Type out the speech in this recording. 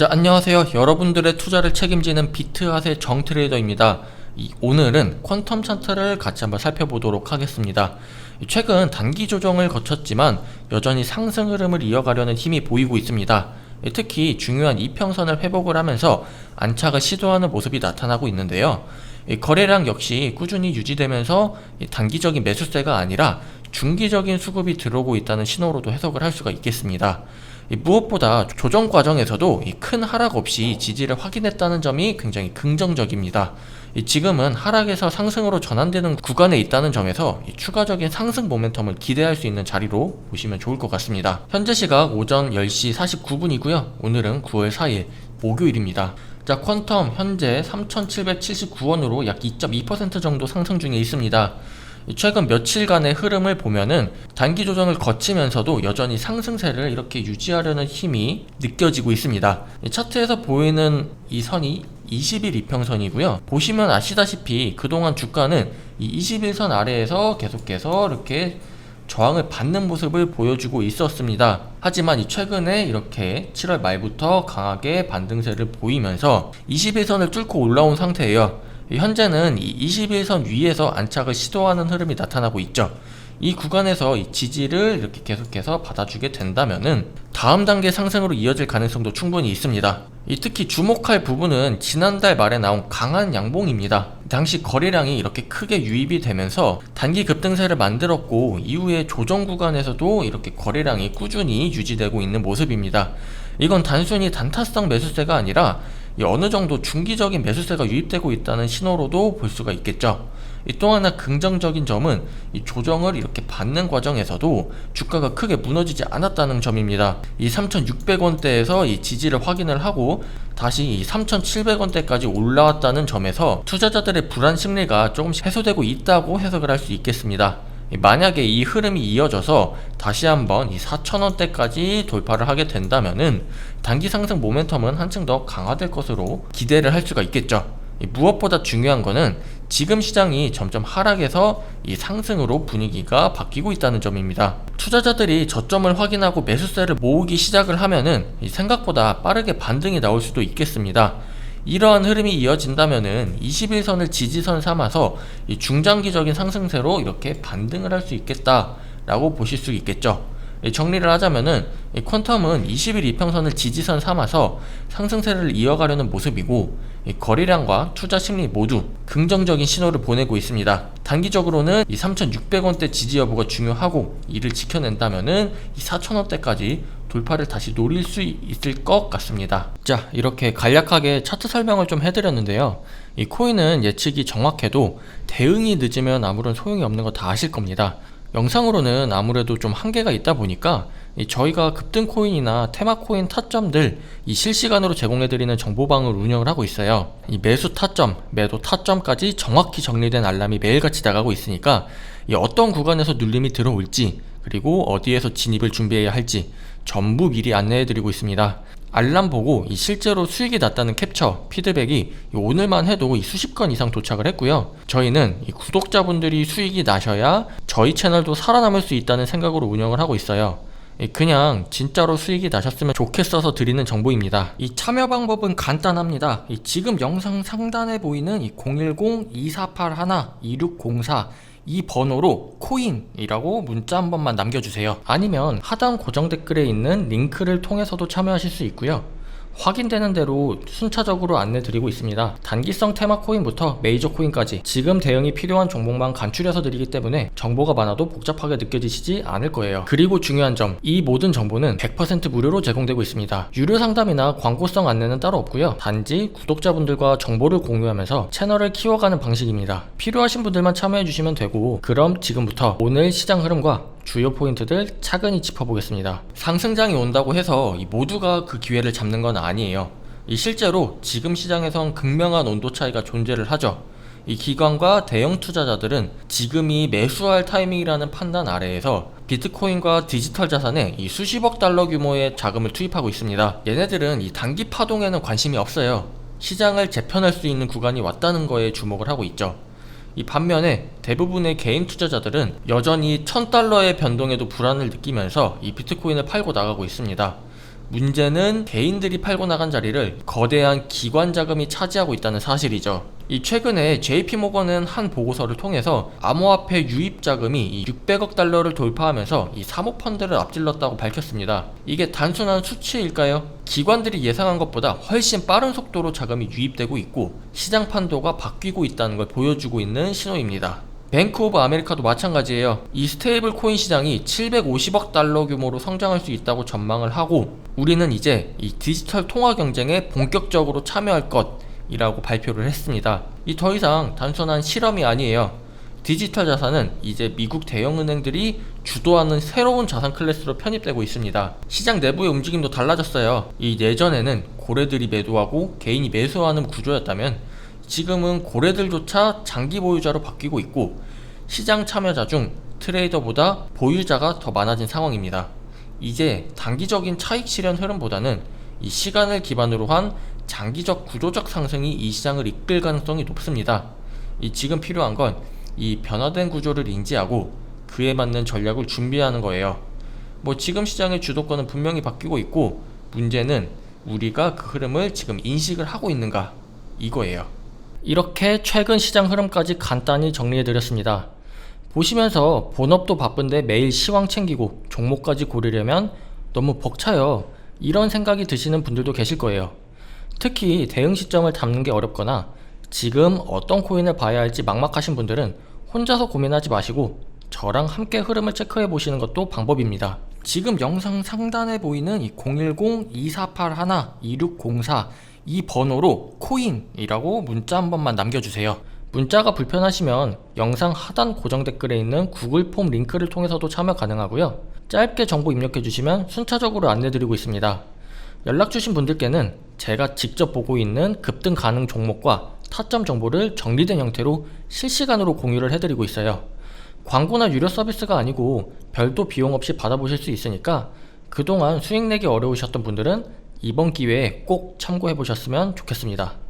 자, 안녕하세요. 여러분들의 투자를 책임지는 비트핫의 정트레이더입니다. 이- 오늘은 퀀텀 차트를 같이 한번 살펴보도록 하겠습니다. 최근 단기 조정을 거쳤지만 여전히 상승 흐름을 이어가려는 힘이 보이고 있습니다. 특히 중요한 이평선을 회복을 하면서 안착을 시도하는 모습이 나타나고 있는데요. 이 거래량 역시 꾸준히 유지되면서 이 단기적인 매수세가 아니라 중기적인 수급이 들어오고 있다는 신호로도 해석을 할 수가 있겠습니다. 이 무엇보다 조정 과정에서도 이큰 하락 없이 지지를 확인했다는 점이 굉장히 긍정적입니다. 이 지금은 하락에서 상승으로 전환되는 구간에 있다는 점에서 이 추가적인 상승 모멘텀을 기대할 수 있는 자리로 보시면 좋을 것 같습니다. 현재 시각 오전 10시 49분이고요. 오늘은 9월 4일 목요일입니다. 자, 퀀텀 현재 3,779원으로 약 2.2% 정도 상승 중에 있습니다. 최근 며칠간의 흐름을 보면은 단기 조정을 거치면서도 여전히 상승세를 이렇게 유지하려는 힘이 느껴지고 있습니다. 이 차트에서 보이는 이 선이 20일 이평선이고요. 보시면 아시다시피 그동안 주가는 이 21선 아래에서 계속해서 이렇게 저항을 받는 모습을 보여주고 있었습니다. 하지만 이 최근에 이렇게 7월 말부터 강하게 반등세를 보이면서 21선을 뚫고 올라온 상태예요. 현재는 이 21선 위에서 안착을 시도하는 흐름이 나타나고 있죠. 이 구간에서 이 지지를 이렇게 계속해서 받아주게 된다면은 다음 단계 상승으로 이어질 가능성도 충분히 있습니다. 이 특히 주목할 부분은 지난달 말에 나온 강한 양봉입니다. 당시 거래량이 이렇게 크게 유입이 되면서 단기 급등세를 만들었고 이후에 조정 구간에서도 이렇게 거래량이 꾸준히 유지되고 있는 모습입니다. 이건 단순히 단타성 매수세가 아니라 이 어느 정도 중기적인 매수세가 유입되고 있다는 신호로도 볼 수가 있겠죠. 이또 하나 긍정적인 점은 이 조정을 이렇게 받는 과정에서도 주가가 크게 무너지지 않았다는 점입니다. 이 3,600원대에서 이 지지를 확인을 하고 다시 이 3,700원대까지 올라왔다는 점에서 투자자들의 불안 심리가 조금씩 해소되고 있다고 해석을 할 수 있겠습니다. 만약에 이 흐름이 이어져서 다시 한번 이 4,000원대까지 돌파를 하게 된다면은 단기 상승 모멘텀은 한층 더 강화될 것으로 기대를 할 수가 있겠죠. 이 무엇보다 중요한 거는 지금 시장이 점점 하락해서 이 상승으로 분위기가 바뀌고 있다는 점입니다. 투자자들이 저점을 확인하고 매수세를 모으기 시작을 하면은 이 생각보다 빠르게 반등이 나올 수도 있겠습니다. 이러한 흐름이 이어진다면은 21선을 지지선 삼아서 이 중장기적인 상승세로 이렇게 반등을 할 수 있겠다라고 보실 수 있겠죠. 이 정리를 하자면은 이 퀀텀은 20일 이평선을 지지선 삼아서 상승세를 이어가려는 모습이고 이 거래량과 투자 심리 모두 긍정적인 신호를 보내고 있습니다. 단기적으로는 이 3,600원대 지지 여부가 중요하고 이를 지켜낸다면은 이 4,000원대까지 돌파를 다시 노릴 수 있을 것 같습니다. 자, 이렇게 간략하게 차트 설명을 좀 해드렸는데요. 이 코인은 예측이 정확해도 대응이 늦으면 아무런 소용이 없는 거 다 아실 겁니다. 영상으로는 아무래도 좀 한계가 있다 보니까 이 저희가 급등 코인이나 테마 코인 타점들 이 실시간으로 제공해드리는 정보방을 운영을 하고 있어요. 이 매수 타점, 매도 타점까지 정확히 정리된 알람이 매일같이 나가고 있으니까 이 어떤 구간에서 눌림이 들어올지 그리고 어디에서 진입을 준비해야 할지 전부 미리 안내해 드리고 있습니다. 알람 보고 이 실제로 수익이 났다는 캡처, 피드백이 이 오늘만 해도 이 수십 건 이상 도착을 했고요. 저희는 이 구독자분들이 수익이 나셔야 저희 채널도 살아남을 수 있다는 생각으로 운영을 하고 있어요. 이 그냥 진짜로 수익이 나셨으면 좋겠어서 드리는 정보입니다. 이 참여 방법은 간단합니다. 이 지금 영상 상단에 보이는 이010-2481-2604 이 번호로 코인이라고 문자 한 번만 남겨주세요. 아니면 하단 고정 댓글에 있는 링크를 통해서도 참여하실 수 있고요. 확인되는 대로 순차적으로 안내 드리고 있습니다. 단기성 테마 코인부터 메이저 코인까지 지금 대응이 필요한 종목만 간추려서 드리기 때문에 정보가 많아도 복잡하게 느껴지시지 않을 거예요. 그리고 중요한 점, 이 모든 정보는 100% 무료로 제공되고 있습니다. 유료 상담이나 광고성 안내는 따로 없고요. 단지 구독자분들과 정보를 공유하면서 채널을 키워가는 방식입니다. 필요하신 분들만 참여해 주시면 되고 그럼 지금부터 오늘 시장 흐름과 주요 포인트들 차근히 짚어보겠습니다. 상승장이 온다고 해서 이 모두가 그 기회를 잡는 건 아니에요. 이 실제로 지금 시장에선 극명한 온도 차이가 존재를 하죠. 이 기관과 대형 투자자들은 지금이 매수할 타이밍이라는 판단 아래에서 비트코인과 디지털 자산에 이 수십억 달러 규모의 자금을 투입하고 있습니다. 얘네들은 이 단기 파동에는 관심이 없어요. 시장을 재편할 수 있는 구간이 왔다는 거에 주목을 하고 있죠. 이 반면에 대부분의 개인 투자자들은 여전히 1000달러의 변동에도 불안을 느끼면서 이 비트코인을 팔고 나가고 있습니다. 문제는 개인들이 팔고 나간 자리를 거대한 기관 자금이 차지하고 있다는 사실이죠. 이 최근에 JP모건은 한 보고서를 통해서 암호화폐 유입 자금이 600억 달러를 돌파하면서 이 사모펀드를 앞질렀다고 밝혔습니다. 이게 단순한 수치일까요? 기관들이 예상한 것보다 훨씬 빠른 속도로 자금이 유입되고 있고 시장 판도가 바뀌고 있다는 걸 보여주고 있는 신호입니다. 뱅크 오브 아메리카도 마찬가지예요. 이 스테이블 코인 시장이 750억 달러 규모로 성장할 수 있다고 전망을 하고 우리는 이제 이 디지털 통화 경쟁에 본격적으로 참여할 것이라고 발표를 했습니다. 이 더 이상 단순한 실험이 아니에요. 디지털 자산은 이제 미국 대형 은행들이 주도하는 새로운 자산 클래스로 편입되고 있습니다. 시장 내부의 움직임도 달라졌어요. 이 예전에는 고래들이 매도하고 개인이 매수하는 구조였다면 지금은 고래들조차 장기 보유자로 바뀌고 있고 시장 참여자 중 트레이더보다 보유자가 더 많아진 상황입니다. 이제 단기적인 차익 실현 흐름보다는 이 시간을 기반으로 한 장기적 구조적 상승이 이 시장을 이끌 가능성이 높습니다. 이 지금 필요한 건 이 변화된 구조를 인지하고 그에 맞는 전략을 준비하는 거예요. 뭐 지금 시장의 주도권은 분명히 바뀌고 있고 문제는 우리가 그 흐름을 지금 인식을 하고 있는가 이거예요. 이렇게 최근 시장 흐름까지 간단히 정리해드렸습니다. 보시면서 본업도 바쁜데 매일 시황 챙기고 종목까지 고르려면 너무 벅차요. 이런 생각이 드시는 분들도 계실 거예요. 특히 대응 시점을 잡는 게 어렵거나 지금 어떤 코인을 봐야 할지 막막하신 분들은 혼자서 고민하지 마시고 저랑 함께 흐름을 체크해 보시는 것도 방법입니다. 지금 영상 상단에 보이는 이010-2481-2604 이 번호로 코인이라고 문자 한 번만 남겨주세요. 문자가 불편하시면 영상 하단 고정 댓글에 있는 구글 폼 링크를 통해서도 참여 가능하고요. 짧게 정보 입력해 주시면 순차적으로 안내 드리고 있습니다. 연락 주신 분들께는 제가 직접 보고 있는 급등 가능 종목과 타점 정보를 정리된 형태로 실시간으로 공유를 해드리고 있어요. 광고나 유료 서비스가 아니고 별도 비용 없이 받아보실 수 있으니까 그동안 수익 내기 어려우셨던 분들은 이번 기회에 꼭 참고해 보셨으면 좋겠습니다.